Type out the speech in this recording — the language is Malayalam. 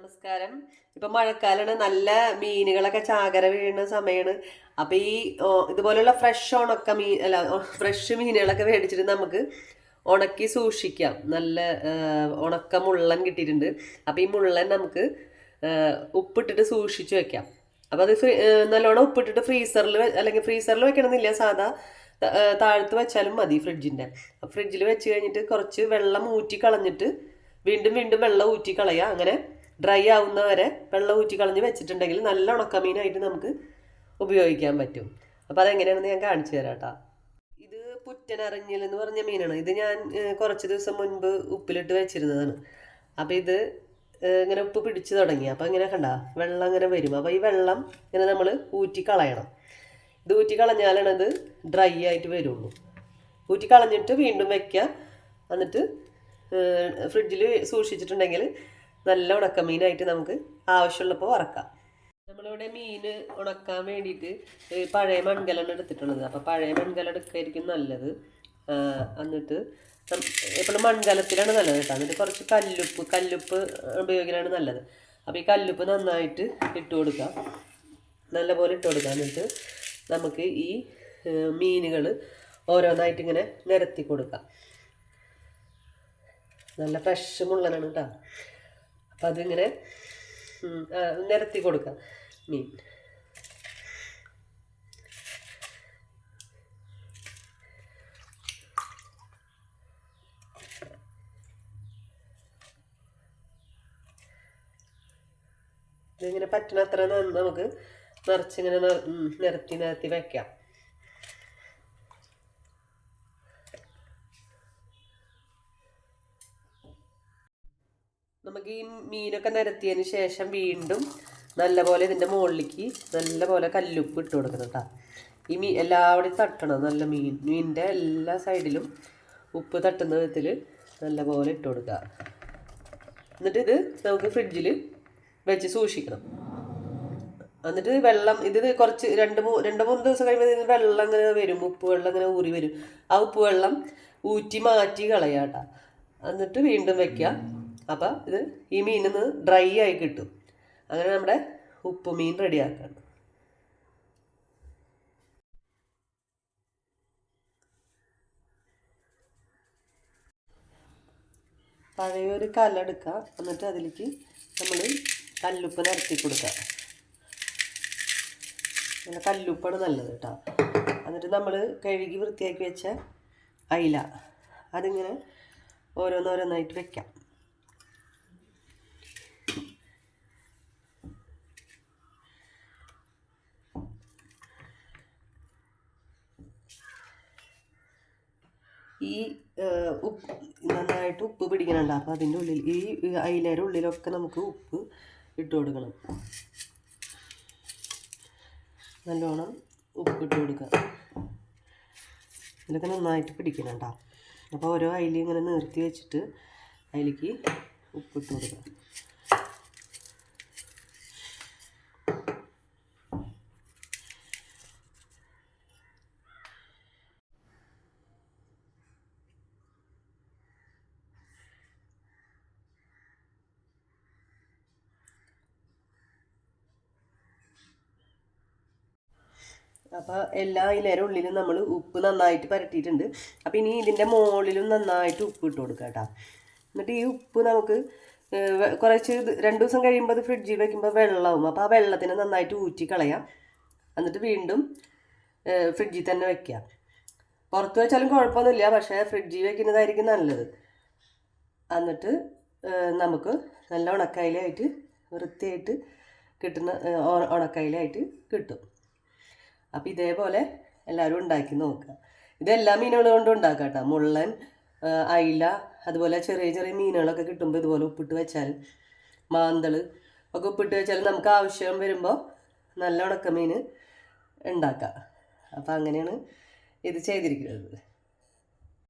നമസ്കാരം. ഇപ്പൊ മഴക്കാലാണ് നല്ല മീനുകളൊക്കെ ചാകര വീഴുന്ന സമയമാണ് അപ്പൊ ഈ ഇതുപോലുള്ള ഫ്രഷ് ഉണക്ക മീൻ അല്ല ഫ്രഷ് മീനുകളൊക്കെ മേടിച്ചിട്ട് നമുക്ക് ഉണക്കി സൂക്ഷിക്കാം. നല്ല ഉണക്ക മുള്ളൻ കിട്ടിയിട്ടുണ്ട്. അപ്പൊ ഈ മുള്ളൻ നമുക്ക് ഉപ്പിട്ടിട്ട് സൂക്ഷിച്ചു വെക്കാം. അപ്പൊ അത് നല്ലോണം ഉപ്പിട്ടിട്ട് ഫ്രീസറിൽ അല്ലെങ്കിൽ ഫ്രീസറിൽ വെക്കണമെന്നില്ല സാധാ താഴത്ത് വെച്ചാലും മതി ഫ്രിഡ്ജിന്റെ. ഫ്രിഡ്ജിൽ വെച്ച് കഴിഞ്ഞിട്ട് കുറച്ച് വെള്ളം ഊറ്റി കളഞ്ഞിട്ട് വീണ്ടും വീണ്ടും വെള്ളം ഊറ്റി കളയുക അങ്ങനെ ഡ്രൈ ആവുന്നവരെ വെള്ളം ഊറ്റി കളഞ്ഞ് വെച്ചിട്ടുണ്ടെങ്കിൽ നല്ല ഉണക്കമീനായിട്ട് നമുക്ക് ഉപയോഗിക്കാൻ പറ്റും. അപ്പോൾ അതെങ്ങനെയാണെന്ന് ഞാൻ കാണിച്ചു തരാം കേട്ടോ ഇത് പുറ്റനറിഞ്ഞിൽ എന്ന് പറഞ്ഞ മീനാണ്. ഇത് ഞാൻ കുറച്ച് ദിവസം മുൻപ് ഉപ്പിലിട്ട് വെച്ചിരുന്നതാണ്. അപ്പോൾ ഇത് ഇങ്ങനെ ഉപ്പ് പിടിച്ചു തുടങ്ങി. അപ്പോൾ ഇങ്ങനെ കണ്ട വെള്ളം ഇങ്ങനെ വരും. അപ്പോൾ ഈ വെള്ളം ഇങ്ങനെ നമ്മൾ ഊറ്റി കളയണം. ഇത് ഊറ്റി കളഞ്ഞാലാണ് ഇത് ഡ്രൈ ആയിട്ട് വരുള്ളൂ. ഊറ്റി കളഞ്ഞിട്ട് വീണ്ടും വയ്ക്കുക എന്നിട്ട് ഫ്രിഡ്ജിൽ സൂക്ഷിച്ചിട്ടുണ്ടെങ്കിൽ നല്ല ഉണക്കമീനായിട്ട് നമുക്ക് ആവശ്യമുള്ളപ്പോൾ വറക്കാം. നമ്മളിവിടെ മീൻ ഉണക്കാൻ വേണ്ടിയിട്ട് പഴയ മൺകലാണ് എടുത്തിട്ടുള്ളത്. അപ്പോൾ പഴയ മൺകല എടുക്കായിരിക്കും നല്ലത്. എന്നിട്ട് എപ്പോഴും മൺകലത്തിലാണ് നല്ലത് കേട്ടോ. എന്നിട്ട് കുറച്ച് കല്ലുപ്പ് കല്ലുപ്പ് ഉപയോഗിക്കലാണ് നല്ലത്. അപ്പോൾ ഈ കല്ലുപ്പ് നന്നായിട്ട് ഇട്ട് കൊടുക്കാം. നല്ലപോലെ ഇട്ട് കൊടുക്കാം. എന്നിട്ട് നമുക്ക് ഈ മീനുകൾ ഓരോന്നായിട്ട് ഇങ്ങനെ നിരത്തി കൊടുക്കാം. നല്ല ഫ്രഷ് മുള്ളനാണ് കേട്ടോ. അപ്പം അതിങ്ങനെ നിരത്തി കൊടുക്കാം. മീൻ. ഇതിങ്ങനെ പറ്റുന്നത്ര അത്ര നമുക്ക് നിറച്ചിങ്ങനെ നിരത്തി നിരത്തി വെക്കാം. നമുക്ക് ഈ മീനൊക്കെ നിരത്തിയതിന് ശേഷം വീണ്ടും നല്ലപോലെ ഇതിന്റെ മുകളിലേക്ക് നല്ലപോലെ കല്ലുപ്പ് ഇട്ട് കൊടുക്കണം കേട്ടോ ഈ മീൻ എല്ലാവിടെയും തട്ടണം നല്ല മീൻ മീനിന്റെ എല്ലാ സൈഡിലും ഉപ്പ് തട്ടുന്ന വിധത്തിൽ നല്ലപോലെ ഇട്ട് കൊടുക്കുക. എന്നിട്ട് ഇത് നമുക്ക് ഫ്രിഡ്ജിൽ വെച്ച് സൂക്ഷിക്കണം. എന്നിട്ട് വെള്ളം ഇത് കുറച്ച് രണ്ട് മൂ രണ്ട് മൂന്ന് ദിവസം കഴിയുമ്പോൾ ഇതിന് വെള്ളം ഇങ്ങനെ വരും ഉപ്പ് വെള്ളം ഇങ്ങനെ ഊറി വരും. ആ ഉപ്പ് വെള്ളം ഊറ്റി മാറ്റി കളയാട്ടാ എന്നിട്ട് വീണ്ടും വെക്കുക. അപ്പം ഇത് ഈ മീനിൽ നിന്ന് ഡ്രൈ ആയി കിട്ടും. അങ്ങനെ നമ്മുടെ ഉപ്പുമീൻ റെഡിയാക്കണം. പഴയൊരു കല്ലെടുക്കുക എന്നിട്ട് അതിലേക്ക് നമ്മൾ കല്ലുപ്പ് നിരത്തി കൊടുക്കുക നല്ല കല്ലുപ്പാണ് നല്ലത് കേട്ടോ. എന്നിട്ട് നമ്മൾ കഴുകി വൃത്തിയാക്കി വെച്ച അയില. അതിങ്ങനെ ഓരോന്നോരോന്നായിട്ട് വെക്കാം. ഈ ഉപ്പ് നന്നായിട്ട് ഉപ്പ് പിടിക്കണുണ്ട്. അപ്പോൾ അതിന്റെ ഉള്ളിൽ ഈ അയിലയുടെ ഉള്ളിലൊക്കെ നമുക്ക് ഉപ്പ് ഇട്ട് കൊടുക്കണം. നല്ലോണം ഉപ്പ് ഇട്ട് കൊടുക്കുക. ഇതൊക്കെ നന്നായിട്ട് പിടിക്കണം കേട്ടോ. അപ്പോൾ ഓരോ അയില ഇങ്ങനെ നിർത്തി വെച്ചിട്ട് അതിലേക്ക് ഉപ്പിട്ട് കൊടുക്കുക. അപ്പോൾ എല്ലാ ഇലയുടെ ഉള്ളിലും നമ്മൾ ഉപ്പ് നന്നായിട്ട് പരട്ടിയിട്ടുണ്ട്. അപ്പോൾ ഇനി ഇതിന്റെ മുകളിലും നന്നായിട്ട് ഉപ്പ് ഇട്ട് കൊടുക്കുക കേട്ടോ എന്നിട്ട് ഈ ഉപ്പ് നമുക്ക് കുറച്ച് രണ്ട് ദിവസം കഴിയുമ്പോൾ അത് ഫ്രിഡ്ജിൽ വെക്കുമ്പോൾ വെള്ളമാവും അപ്പോൾ ആ വെള്ളത്തിനെ നന്നായിട്ട് ഊറ്റി കളയാം. എന്നിട്ട് വീണ്ടും ഫ്രിഡ്ജിൽ തന്നെ വെക്കുക പുറത്ത് വെച്ചാലും കുഴപ്പമൊന്നുമില്ല പക്ഷേ ഫ്രിഡ്ജിൽ വെക്കുന്നതായിരിക്കും നല്ലത്. എന്നിട്ട് നമുക്ക് നല്ല ഉണക്കായിലായിട്ട് വൃത്തിയായിട്ട് കിട്ടുന്ന ഉണക്കായിലായിട്ട് കിട്ടും. അപ്പോൾ ഇതേപോലെ എല്ലാവരും ഉണ്ടാക്കി നോക്കുക. ഇതെല്ലാ മീനുകളും കൊണ്ടും ഉണ്ടാക്കാം കേട്ടോ മുള്ളൻ അയില അതുപോലെ ചെറിയ ചെറിയ മീനുകളൊക്കെ കിട്ടുമ്പോൾ ഇതുപോലെ ഉപ്പിട്ട് വെച്ചാൽ മാന്തൾ ഒക്കെ ഉപ്പിട്ട് വെച്ചാൽ നമുക്ക് ആവശ്യം വരുമ്പോൾ നല്ല ഉണക്കമീൻ ഉണ്ടാക്കാം. അപ്പോൾ അങ്ങനെയാണ് ഇത് ചെയ്തിരിക്കുന്നത്.